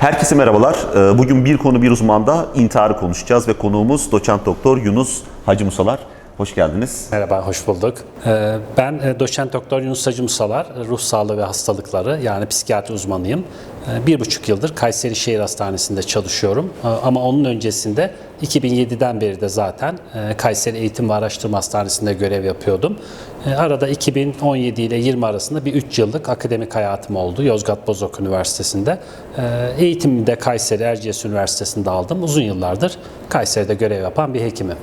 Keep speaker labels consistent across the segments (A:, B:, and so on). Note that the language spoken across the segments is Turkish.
A: Herkese merhabalar. Ee, Bugün bir konu bir uzmanda intiharı konuşacağız ve konuğumuz doçent doktor Yunus Hacı Musalar. Hoş geldiniz.
B: Merhaba, hoş bulduk. Ee, Ben e, doçent doktor Yunus Hacı Musalar, ruh sağlığı ve hastalıkları yani psikiyatri uzmanıyım. Ee, Bir buçuk yıldır Kayseri Şehir Hastanesi'nde çalışıyorum. Ee, Ama onun öncesinde 2007'den beri de zaten e, Kayseri Eğitim ve Araştırma Hastanesi'nde görev yapıyordum. Arada 2017 ile 20 arasında bir 3 yıllık akademik hayatım oldu Yozgat Bozok Üniversitesi'nde. Eğitimimi de Kayseri Erciyes Üniversitesi'nde aldım. Uzun yıllardır Kayseri'de görev yapan bir hekimim.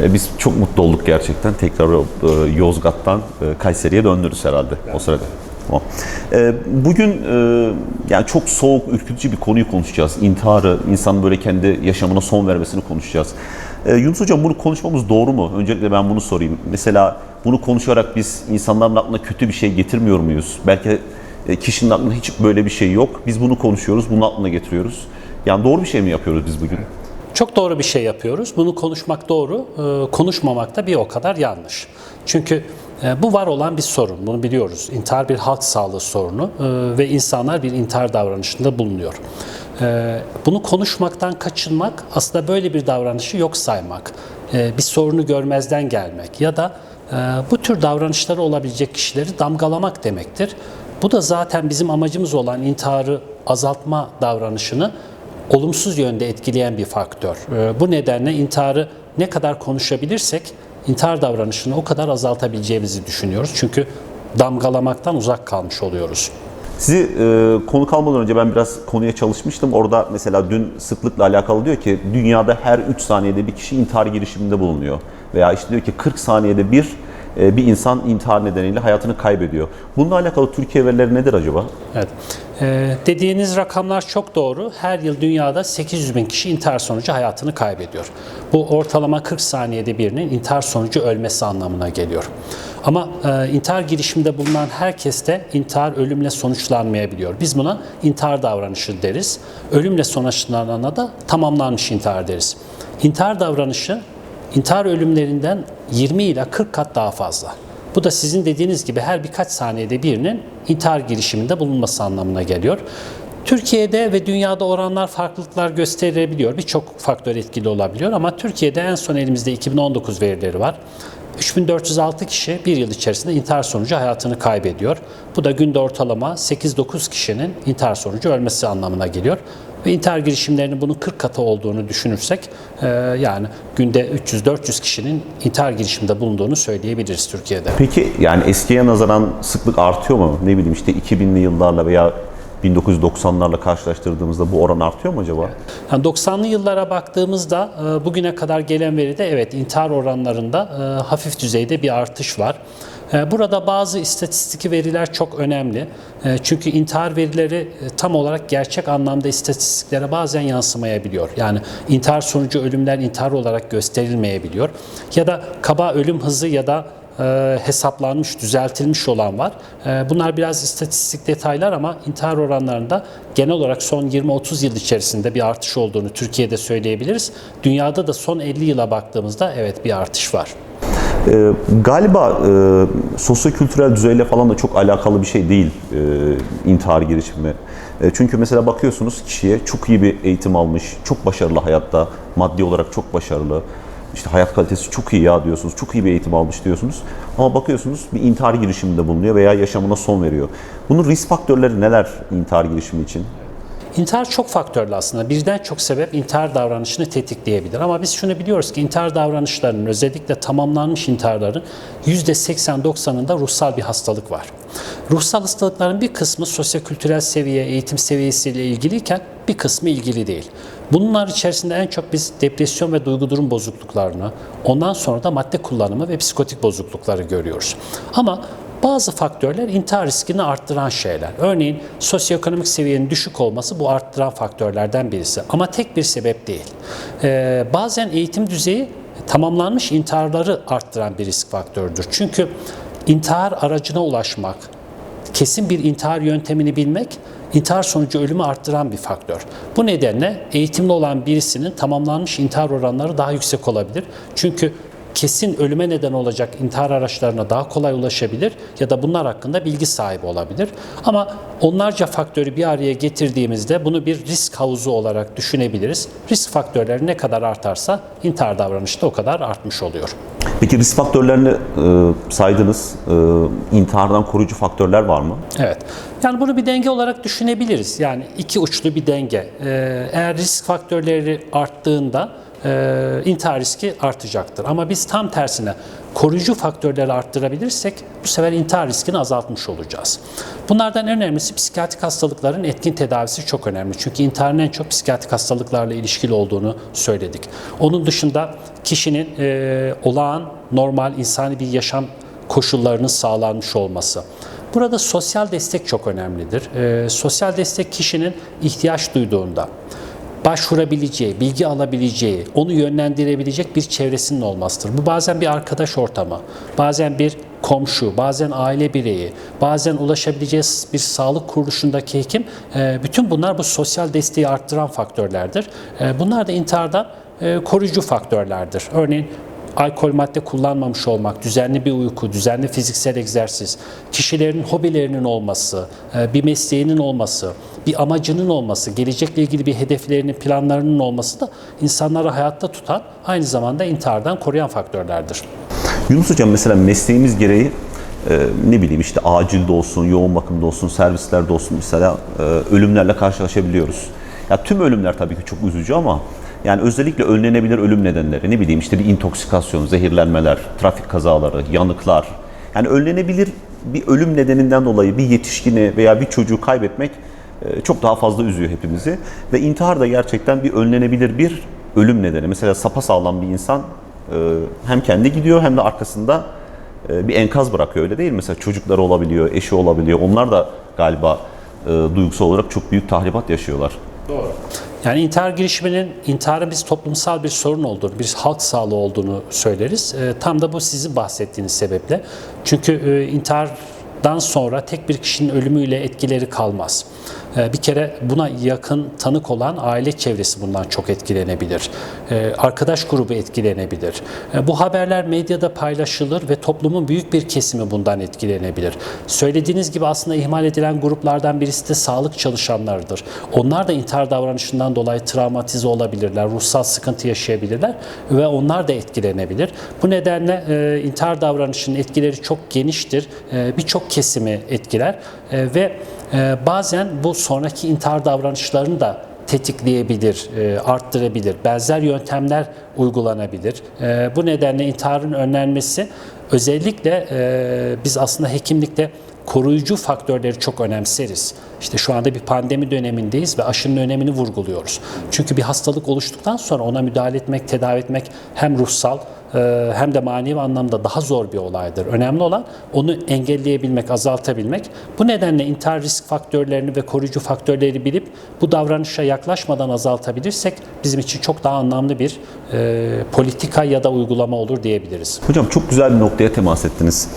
A: Ee, Biz çok mutlu olduk gerçekten. Tekrar e, Yozgat'tan e, Kayseri'ye döndünüz herhalde o sırada. Tamam. Bugün e, yani çok soğuk, ürkütücü bir konuyu konuşacağız. İntiharı, insanın böyle kendi yaşamına son vermesini konuşacağız. Yunus Hocam bunu konuşmamız doğru mu? Öncelikle ben bunu sorayım. Mesela bunu konuşarak biz insanların aklına kötü bir şey getirmiyor muyuz? Belki e, kişinin aklında hiç böyle bir şey yok. Biz bunu konuşuyoruz, bunu aklına getiriyoruz. Yani doğru bir şey mi yapıyoruz biz bugün?
B: Çok doğru bir şey yapıyoruz. Bunu konuşmak doğru, e, konuşmamak da bir o kadar yanlış. Çünkü e, bu var olan bir sorun, bunu biliyoruz. İntihar bir halk sağlığı sorunu e, ve insanlar bir intihar davranışında bulunuyor. Bunu konuşmaktan kaçınmak aslında böyle bir davranışı yok saymak, bir sorunu görmezden gelmek ya da bu tür davranışları olabilecek kişileri damgalamak demektir. Bu da zaten bizim amacımız olan intiharı azaltma davranışını olumsuz yönde etkileyen bir faktör. Ee, Bu nedenle intiharı ne kadar konuşabilirsek intihar davranışını o kadar azaltabileceğimizi düşünüyoruz. Çünkü damgalamaktan uzak kalmış oluyoruz.
A: Sizi e, konu kalmadan önce ben biraz konuya çalışmıştım. Orada mesela dün sıklıkla alakalı diyor ki dünyada her 3 saniyede bir kişi intihar girişiminde bulunuyor. Veya işte diyor ki 40 saniyede bir bir insan intihar nedeniyle hayatını kaybediyor. Bununla alakalı Türkiye verileri nedir acaba?
B: Evet. Ee, dediğiniz rakamlar çok doğru. Her yıl dünyada 800 bin kişi intihar sonucu hayatını kaybediyor. Bu ortalama 40 saniyede birinin intihar sonucu ölmesi anlamına geliyor. Ama e, intihar girişiminde bulunan herkes de intihar ölümle sonuçlanmayabiliyor. Biz buna intihar davranışı deriz. Ölümle sonuçlanana da tamamlanmış intihar deriz. İntihar davranışı intihar ölümlerinden 20 ila 40 kat daha fazla. Bu da sizin dediğiniz gibi her birkaç saniyede birinin intihar girişiminde bulunması anlamına geliyor. Türkiye'de ve dünyada oranlar farklılıklar gösterebiliyor. Birçok faktör etkili olabiliyor ama Türkiye'de en son elimizde 2019 verileri var. 3406 kişi bir yıl içerisinde intihar sonucu hayatını kaybediyor. Bu da günde ortalama 8-9 kişinin intihar sonucu ölmesi anlamına geliyor. Ve intihar girişimlerinin bunun 40 katı olduğunu düşünürsek e, yani günde 300-400 kişinin intihar girişiminde bulunduğunu söyleyebiliriz Türkiye'de.
A: Peki yani eskiye nazaran sıklık artıyor mu? Ne bileyim işte 2000'li yıllarla veya 1990'larla karşılaştırdığımızda bu oran artıyor mu acaba?
B: Yani 90'lı yıllara baktığımızda e, bugüne kadar gelen veride evet intihar oranlarında e, hafif düzeyde bir artış var. E, Burada bazı istatistik veriler çok önemli. E, Çünkü intihar verileri e, tam olarak gerçek anlamda istatistiklere bazen yansımayabiliyor. Yani intihar sonucu ölümler intihar olarak gösterilmeyebiliyor. Ya da kaba ölüm hızı ya da e, hesaplanmış, düzeltilmiş olan var. E, bunlar biraz istatistik detaylar ama intihar oranlarında genel olarak son 20-30 yıl içerisinde bir artış olduğunu Türkiye'de söyleyebiliriz. Dünyada da son 50 yıla baktığımızda evet bir artış var.
A: Ee, galiba e, sosyokültürel düzeyle falan da çok alakalı bir şey değil e, intihar girişimi. E, çünkü mesela bakıyorsunuz kişiye çok iyi bir eğitim almış, çok başarılı hayatta, maddi olarak çok başarılı. İşte hayat kalitesi çok iyi ya diyorsunuz, çok iyi bir eğitim almış diyorsunuz. Ama bakıyorsunuz bir intihar girişiminde bulunuyor veya yaşamına son veriyor. Bunun risk faktörleri neler intihar girişimi için?
B: İntihar çok faktörlü aslında. Birden çok sebep intihar davranışını tetikleyebilir. Ama biz şunu biliyoruz ki intihar davranışlarının özellikle tamamlanmış intiharların %80-90'ında ruhsal bir hastalık var. Ruhsal hastalıkların bir kısmı sosyokültürel seviye, eğitim seviyesiyle ilgiliyken bir kısmı ilgili değil. Bunlar içerisinde en çok biz depresyon ve duygu durum bozukluklarını, ondan sonra da madde kullanımı ve psikotik bozuklukları görüyoruz. Ama bazı faktörler intihar riskini arttıran şeyler. Örneğin sosyoekonomik seviyenin düşük olması bu arttıran faktörlerden birisi. Ama tek bir sebep değil. Ee, bazen eğitim düzeyi tamamlanmış intiharları arttıran bir risk faktörüdür. Çünkü intihar aracına ulaşmak, kesin bir intihar yöntemini bilmek intihar sonucu ölümü arttıran bir faktör. Bu nedenle eğitimli olan birisinin tamamlanmış intihar oranları daha yüksek olabilir. Çünkü kesin ölüme neden olacak intihar araçlarına daha kolay ulaşabilir ya da bunlar hakkında bilgi sahibi olabilir. Ama onlarca faktörü bir araya getirdiğimizde bunu bir risk havuzu olarak düşünebiliriz. Risk faktörleri ne kadar artarsa intihar davranışı da o kadar artmış oluyor.
A: Peki risk faktörlerini e, saydınız. E, intihardan koruyucu faktörler var mı?
B: Evet. Yani bunu bir denge olarak düşünebiliriz. Yani iki uçlu bir denge. Ee, eğer risk faktörleri arttığında e, intihar riski artacaktır. Ama biz tam tersine koruyucu faktörleri arttırabilirsek bu sefer intihar riskini azaltmış olacağız. Bunlardan en önemlisi psikiyatrik hastalıkların etkin tedavisi çok önemli. Çünkü intiharın en çok psikiyatrik hastalıklarla ilişkili olduğunu söyledik. Onun dışında kişinin e, olağan, normal, insani bir yaşam koşullarının sağlanmış olması. Burada sosyal destek çok önemlidir. Ee, sosyal destek kişinin ihtiyaç duyduğunda başvurabileceği, bilgi alabileceği, onu yönlendirebilecek bir çevresinin olmasıdır. Bu bazen bir arkadaş ortamı, bazen bir komşu, bazen aile bireyi, bazen ulaşabileceği bir sağlık kuruluşundaki hekim. Ee, bütün bunlar bu sosyal desteği arttıran faktörlerdir. Ee, bunlar da intiharda e, koruyucu faktörlerdir. Örneğin alkol madde kullanmamış olmak, düzenli bir uyku, düzenli fiziksel egzersiz, kişilerin hobilerinin olması, e, bir mesleğinin olması, bir amacının olması, gelecekle ilgili bir hedeflerinin, planlarının olması da insanları hayatta tutan, aynı zamanda intihardan koruyan faktörlerdir.
A: Yunus Hocam mesela mesleğimiz gereği e, ne bileyim işte acilde olsun, yoğun bakımda olsun, servislerde olsun mesela e, ölümlerle karşılaşabiliyoruz. Ya tüm ölümler tabii ki çok üzücü ama yani özellikle önlenebilir ölüm nedenleri ne bileyim işte bir intoksikasyon, zehirlenmeler, trafik kazaları, yanıklar. Yani önlenebilir bir ölüm nedeninden dolayı bir yetişkini veya bir çocuğu kaybetmek e, çok daha fazla üzüyor hepimizi. Ve intihar da gerçekten bir önlenebilir bir ölüm nedeni. Mesela sapasağlam bir insan e, hem kendi gidiyor hem de arkasında e, bir enkaz bırakıyor öyle değil mi? Mesela çocukları olabiliyor, eşi olabiliyor. Onlar da galiba duygusal olarak çok büyük tahribat yaşıyorlar.
B: Yani intihar girişiminin, intiharın biz toplumsal bir sorun olduğunu, bir halk sağlığı olduğunu söyleriz. E, tam da bu sizin bahsettiğiniz sebeple. Çünkü e, intihardan sonra tek bir kişinin ölümüyle etkileri kalmaz. E, bir kere buna yakın tanık olan aile çevresi bundan çok etkilenebilir. E, arkadaş grubu etkilenebilir. E, bu haberler medyada paylaşılır ve toplumun büyük bir kesimi bundan etkilenebilir. Söylediğiniz gibi aslında ihmal edilen gruplardan birisi de sağlık çalışanlarıdır. Onlar da intihar davranışından dolayı travmatize olabilirler, ruhsal sıkıntı yaşayabilirler ve onlar da etkilenebilir. Bu nedenle e, intihar davranışının etkileri çok geniştir. E, Birçok kesimi etkiler e, ve e, bazen bu sonraki intihar davranışlarını da tetikleyebilir, e, arttırabilir. Benzer yöntemler uygulanabilir. E, Bu nedenle intiharın önlenmesi özellikle e, biz aslında hekimlikte koruyucu faktörleri çok önemseriz. İşte şu anda bir pandemi dönemindeyiz ve aşının önemini vurguluyoruz. Çünkü bir hastalık oluştuktan sonra ona müdahale etmek, tedavi etmek hem ruhsal hem de manevi anlamda daha zor bir olaydır. Önemli olan onu engelleyebilmek, azaltabilmek. Bu nedenle intihar risk faktörlerini ve koruyucu faktörleri bilip bu davranışa yaklaşmadan azaltabilirsek bizim için çok daha anlamlı bir e, politika ya da uygulama olur diyebiliriz.
A: Hocam çok güzel bir noktaya temas ettiniz.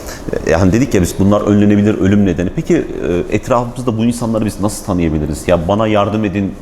A: E, Yani dedik ya biz bunlar önlenebilir ölüm nedeni. Peki e, etrafımızda bu insanları biz nasıl tanıyabiliriz? Ya bana yardım edin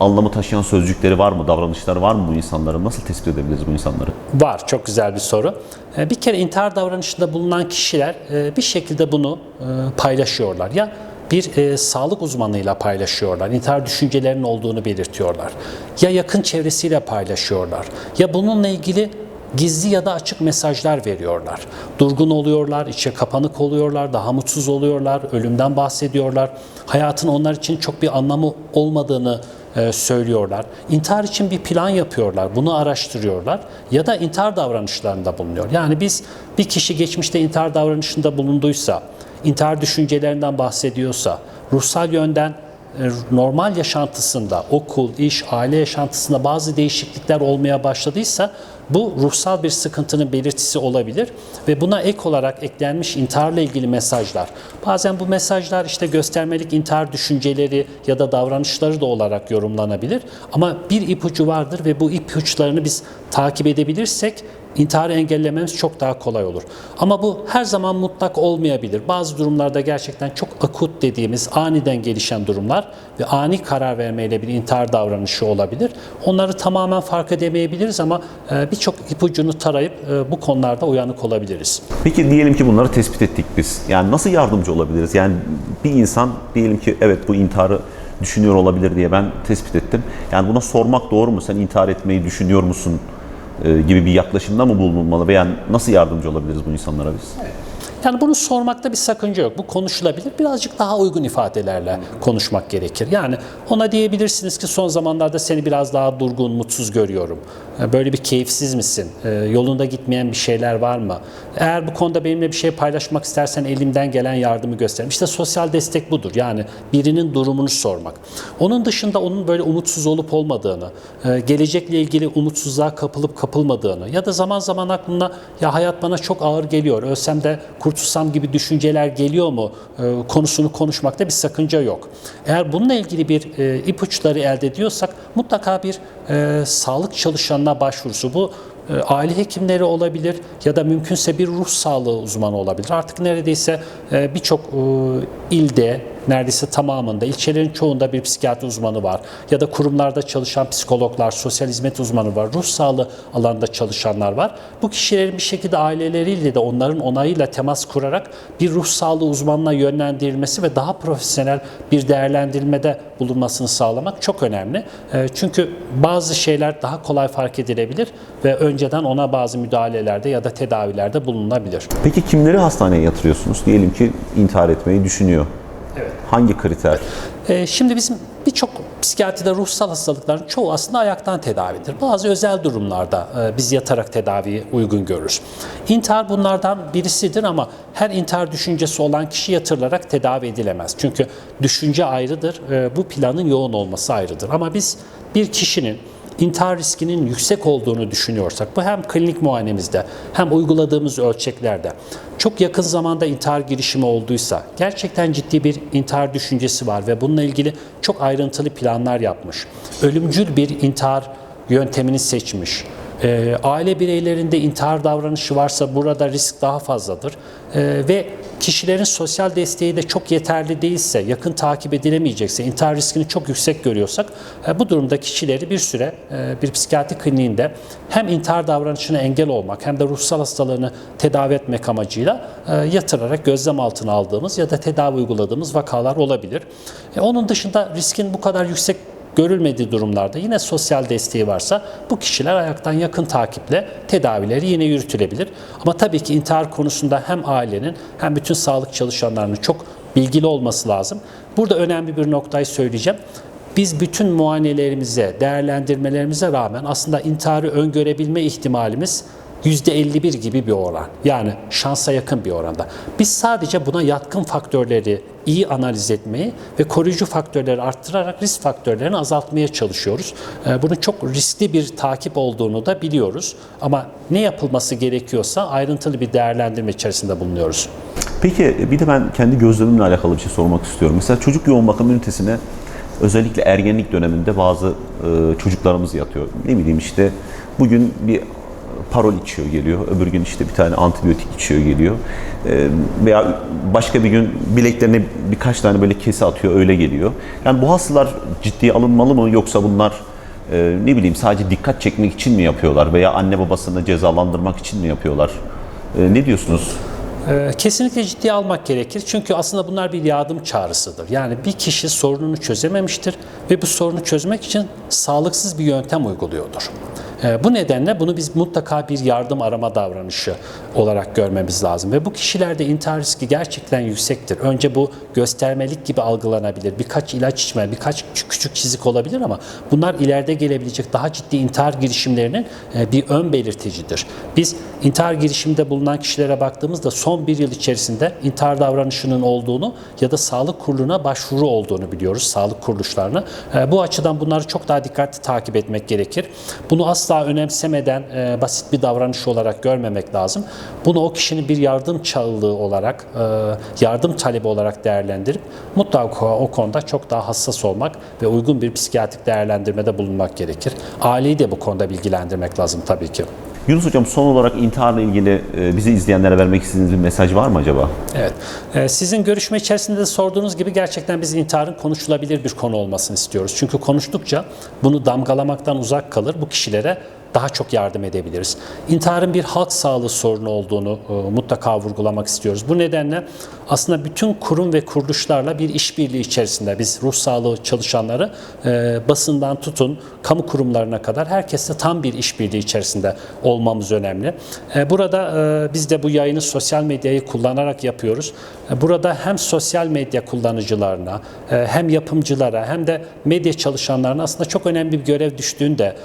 A: anlamı taşıyan sözcükleri var mı, davranışları var mı bu insanların? Nasıl tespit edebiliriz bu insanları?
B: Var, çok güzel bir soru. E, Bir kere intihar davranışında bulunan kişiler e, bir şekilde bunu e, paylaşıyorlar. Ya bir e, sağlık uzmanıyla paylaşıyorlar, intihar düşüncelerinin olduğunu belirtiyorlar. Ya yakın çevresiyle paylaşıyorlar. Ya bununla ilgili gizli ya da açık mesajlar veriyorlar. Durgun oluyorlar, içe kapanık oluyorlar, daha mutsuz oluyorlar, ölümden bahsediyorlar. Hayatın onlar için çok bir anlamı olmadığını e, söylüyorlar. İntihar için bir plan yapıyorlar, bunu araştırıyorlar ya da intihar davranışlarında bulunuyor. Yani biz bir kişi geçmişte intihar davranışında bulunduysa, intihar düşüncelerinden bahsediyorsa, ruhsal yönden e, normal yaşantısında, okul, iş, aile yaşantısında bazı değişiklikler olmaya başladıysa bu ruhsal bir sıkıntının belirtisi olabilir ve buna ek olarak eklenmiş intiharla ilgili mesajlar. Bazen bu mesajlar işte göstermelik intihar düşünceleri ya da davranışları da olarak yorumlanabilir ama bir ipucu vardır ve bu ipuçlarını biz takip edebilirsek intiharı engellememiz çok daha kolay olur. Ama bu her zaman mutlak olmayabilir. Bazı durumlarda gerçekten çok akut dediğimiz aniden gelişen durumlar ve ani karar vermeyle bir intihar davranışı olabilir. Onları tamamen fark edemeyebiliriz ama e, birçok ipucunu tarayıp e, bu konularda uyanık olabiliriz.
A: Peki diyelim ki bunları tespit ettik biz. Yani nasıl yardımcı olabiliriz? Yani bir insan diyelim ki evet bu intiharı düşünüyor olabilir diye ben tespit ettim. Yani buna sormak doğru mu? Sen intihar etmeyi düşünüyor musun? E, gibi bir yaklaşımda mı bulunmalı veya nasıl yardımcı olabiliriz bu insanlara biz?
B: Yani bunu sormakta bir sakınca yok. Bu konuşulabilir. Birazcık daha uygun ifadelerle konuşmak gerekir. Yani ona diyebilirsiniz ki son zamanlarda seni biraz daha durgun, mutsuz görüyorum. E, Böyle bir keyifsiz misin? E, Yolunda gitmeyen bir şeyler var mı? Eğer bu konuda benimle bir şey paylaşmak istersen elimden gelen yardımı gösteririm. İşte sosyal destek budur. Yani birinin durumunu sormak. Onun dışında onun böyle umutsuz olup olmadığını, e, gelecekle ilgili umutsuzluğa kapılıp kapılmadığını ya da zaman zaman aklına ya hayat bana çok ağır geliyor, ölsem de kurtulsam gibi düşünceler geliyor mu e, konusunu konuşmakta bir sakınca yok. Eğer bununla ilgili bir e, ipuçları elde ediyorsak mutlaka bir e, sağlık çalışanına başvurusu bu aile hekimleri olabilir ya da mümkünse bir ruh sağlığı uzmanı olabilir. Artık neredeyse birçok ilde neredeyse tamamında, ilçelerin çoğunda bir psikiyatri uzmanı var. Ya da kurumlarda çalışan psikologlar, sosyal hizmet uzmanı var, ruh sağlığı alanında çalışanlar var. Bu kişilerin bir şekilde aileleriyle de onların onayıyla temas kurarak bir ruh sağlığı uzmanına yönlendirilmesi ve daha profesyonel bir değerlendirmede bulunmasını sağlamak çok önemli. E, Çünkü bazı şeyler daha kolay fark edilebilir ve önceden ona bazı müdahalelerde ya da tedavilerde bulunabilir.
A: Peki kimleri hastaneye yatırıyorsunuz? Diyelim ki intihar etmeyi düşünüyor.
B: Evet.
A: Hangi kriter?
B: Ee, Şimdi bizim birçok psikiyatride ruhsal hastalıkların çoğu aslında ayaktan tedavidir. Bazı özel durumlarda e, biz yatarak tedaviyi uygun görürüz. İntihar bunlardan birisidir ama her intihar düşüncesi olan kişi yatırılarak tedavi edilemez. Çünkü düşünce ayrıdır, e, bu planın yoğun olması ayrıdır. Ama biz bir kişinin intihar riskinin yüksek olduğunu düşünüyorsak, bu hem klinik muayenemizde hem uyguladığımız ölçeklerde çok yakın zamanda intihar girişimi olduysa, gerçekten ciddi bir intihar düşüncesi var ve bununla ilgili çok ayrıntılı planlar yapmış, ölümcül bir intihar yöntemini seçmiş, e, aile bireylerinde intihar davranışı varsa burada risk daha fazladır E, ve kişilerin sosyal desteği de çok yeterli değilse, yakın takip edilemeyecekse, intihar riskini çok yüksek görüyorsak e, bu durumda kişileri bir süre e, bir psikiyatri kliniğinde hem intihar davranışına engel olmak hem de ruhsal hastalığını tedavi etmek amacıyla e, yatırarak gözlem altına aldığımız ya da tedavi uyguladığımız vakalar olabilir. E, Onun dışında riskin bu kadar yüksek görülmediği durumlarda yine sosyal desteği varsa bu kişiler ayaktan yakın takiple tedavileri yine yürütülebilir. Ama tabii ki intihar konusunda hem ailenin hem bütün sağlık çalışanlarının çok bilgili olması lazım. Burada önemli bir noktayı söyleyeceğim. Biz bütün muayenelerimize, değerlendirmelerimize rağmen aslında intiharı öngörebilme ihtimalimiz %51 gibi bir oran. Yani şansa yakın bir oranda. Biz sadece buna yatkın faktörleri iyi analiz etmeyi ve koruyucu faktörleri arttırarak risk faktörlerini azaltmaya çalışıyoruz. Ee, Bunun çok riskli bir takip olduğunu da biliyoruz. Ama ne yapılması gerekiyorsa ayrıntılı bir değerlendirme içerisinde bulunuyoruz.
A: Peki bir de ben kendi gözlemimle alakalı bir şey sormak istiyorum. Mesela çocuk yoğun bakım ünitesine özellikle ergenlik döneminde bazı e, çocuklarımız yatıyor. Ne bileyim işte bugün bir parol içiyor geliyor, öbür gün işte bir tane antibiyotik içiyor geliyor. E, veya başka bir gün bileklerine birkaç tane böyle kesi atıyor öyle geliyor. Yani bu hastalar ciddiye alınmalı mı yoksa bunlar e, ne bileyim sadece dikkat çekmek için mi yapıyorlar veya anne babasını cezalandırmak için mi yapıyorlar? E, ne diyorsunuz?
B: Ee, Kesinlikle ciddiye almak gerekir. Çünkü aslında bunlar bir yardım çağrısıdır. Yani bir kişi sorununu çözememiştir ve bu sorunu çözmek için sağlıksız bir yöntem uyguluyordur. Ee, Bu nedenle bunu biz mutlaka bir yardım arama davranışı olarak görmemiz lazım. Ve bu kişilerde intihar riski gerçekten yüksektir. Önce bu göstermelik gibi algılanabilir. Birkaç ilaç içme, birkaç küçük, çizik olabilir ama bunlar ileride gelebilecek daha ciddi intihar girişimlerinin e, bir ön belirticidir. Biz intihar girişiminde bulunan kişilere baktığımızda son bir yıl içerisinde intihar davranışının olduğunu ya da sağlık kuruluna başvuru olduğunu biliyoruz, sağlık kuruluşlarına. E, Bu açıdan bunları çok daha dikkatli takip etmek gerekir. Bunu asla önemsemeden e, basit bir davranış olarak görmemek lazım. Bunu o kişinin bir yardım çağrılığı olarak, e, yardım talebi olarak değerlendirip mutlaka o konuda çok daha hassas olmak ve uygun bir psikiyatrik değerlendirmede bulunmak gerekir. Aileyi de bu konuda bilgilendirmek lazım tabii ki.
A: Yunus Hocam son olarak intiharla ilgili e, bizi izleyenlere vermek istediğiniz bir mesaj var mı acaba?
B: Evet. Ee, Sizin görüşme içerisinde de sorduğunuz gibi gerçekten biz intiharın konuşulabilir bir konu olmasını istiyoruz. Çünkü konuştukça bunu damgalamaktan uzak kalır. Bu kişilere daha çok yardım edebiliriz. İntiharın bir halk sağlığı sorunu olduğunu e, mutlaka vurgulamak istiyoruz. Bu nedenle aslında bütün kurum ve kuruluşlarla bir işbirliği içerisinde biz ruh sağlığı çalışanları e, basından tutun kamu kurumlarına kadar herkesle tam bir işbirliği içerisinde olmamız önemli. E, burada biz de bu yayını sosyal medyayı kullanarak yapıyoruz. Burada hem sosyal medya kullanıcılarına hem yapımcılara hem de medya çalışanlarına aslında çok önemli bir görev düştüğünü de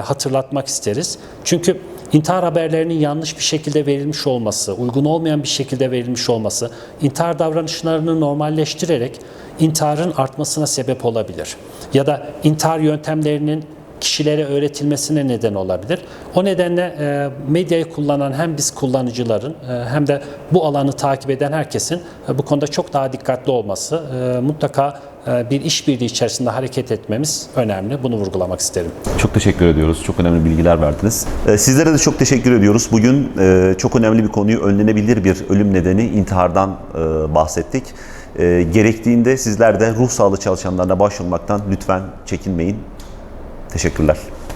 B: hatırlatmak isteriz. Çünkü intihar haberlerinin yanlış bir şekilde verilmiş olması, uygun olmayan bir şekilde verilmiş olması, intihar davranışlarını normalleştirerek intiharın artmasına sebep olabilir. Ya da intihar yöntemlerinin kişilere öğretilmesine neden olabilir. O nedenle e, medyayı kullanan hem biz kullanıcıların e, hem de bu alanı takip eden herkesin e, bu konuda çok daha dikkatli olması, mutlaka bir işbirliği içerisinde hareket etmemiz önemli. Bunu vurgulamak isterim.
A: Çok teşekkür ediyoruz. Çok önemli bilgiler verdiniz. E, Sizlere de çok teşekkür ediyoruz. Bugün e, çok önemli bir konuyu önlenebilir bir ölüm nedeni intihardan e, bahsettik. E, Gerektiğinde sizler de ruh sağlığı çalışanlarına başvurmaktan lütfen çekinmeyin. Teşekkürler.